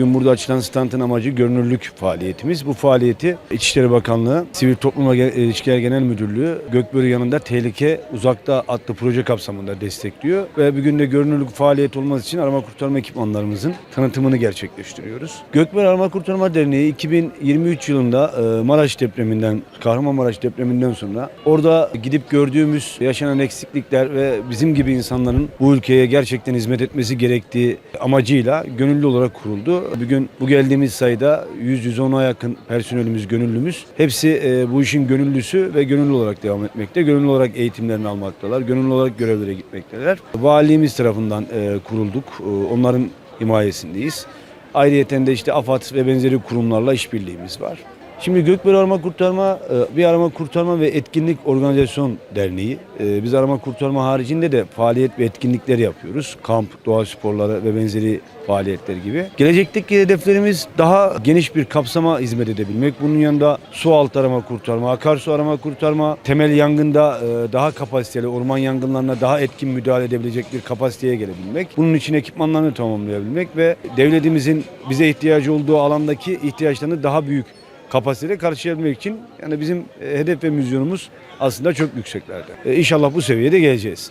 Bugün burada açılan standın amacı görünürlük faaliyetimiz. Bu faaliyeti İçişleri Bakanlığı, Sivil Toplum İlişkiler Genel Müdürlüğü Gökbörü yanında tehlike uzakta adlı proje kapsamında destekliyor. Ve bugün de görünürlük faaliyeti olması için arama kurtarma ekipmanlarımızın tanıtımını gerçekleştiriyoruz. Gökbörü Arama Kurtarma Derneği 2023 yılında e, Maraş depreminden, Kahramanmaraş depreminden sonra orada gidip gördüğümüz yaşanan eksiklikler ve bizim gibi insanların bu ülkeye gerçekten hizmet etmesi gerektiği amacıyla gönüllü olarak kuruldu. Bugün bu geldiğimiz sayıda 100-110'a yakın personelimiz, gönüllümüz. Hepsi e, bu işin gönüllüsü ve gönüllü olarak devam etmekte. Gönüllü olarak eğitimlerini almaktalar. Gönüllü olarak görevlere gitmekteler. Valiliğimiz tarafından e, kurulduk. E, onların himayesindeyiz. Ayrıyeten de işte AFAD ve benzeri kurumlarla işbirliğimiz var. Şimdi Gökbel Arama Kurtarma e, bir arama kurtarma ve etkinlik organizasyon derneği. E, Biz arama kurtarma haricinde de faaliyet ve etkinlikler yapıyoruz. Kamp, doğa sporları ve benzeri faaliyetler gibi. Gelecekteki hedeflerimiz daha geniş bir kapsama hizmet edebilmek. Bunun yanında su altı arama kurtarma, akarsu arama kurtarma, temel yangında e, daha kapasiteli, orman yangınlarına daha etkin müdahale edebilecek bir kapasiteye gelebilmek. Bunun için ekipmanlarını tamamlayabilmek ve devletimizin bize ihtiyacı olduğu alandaki ihtiyaçlarını daha büyük kapasitede karşılayabilmek için yani bizim e, hedef ve misyonumuz aslında çok yükseklerde. E, İnşallah bu seviyede geleceğiz.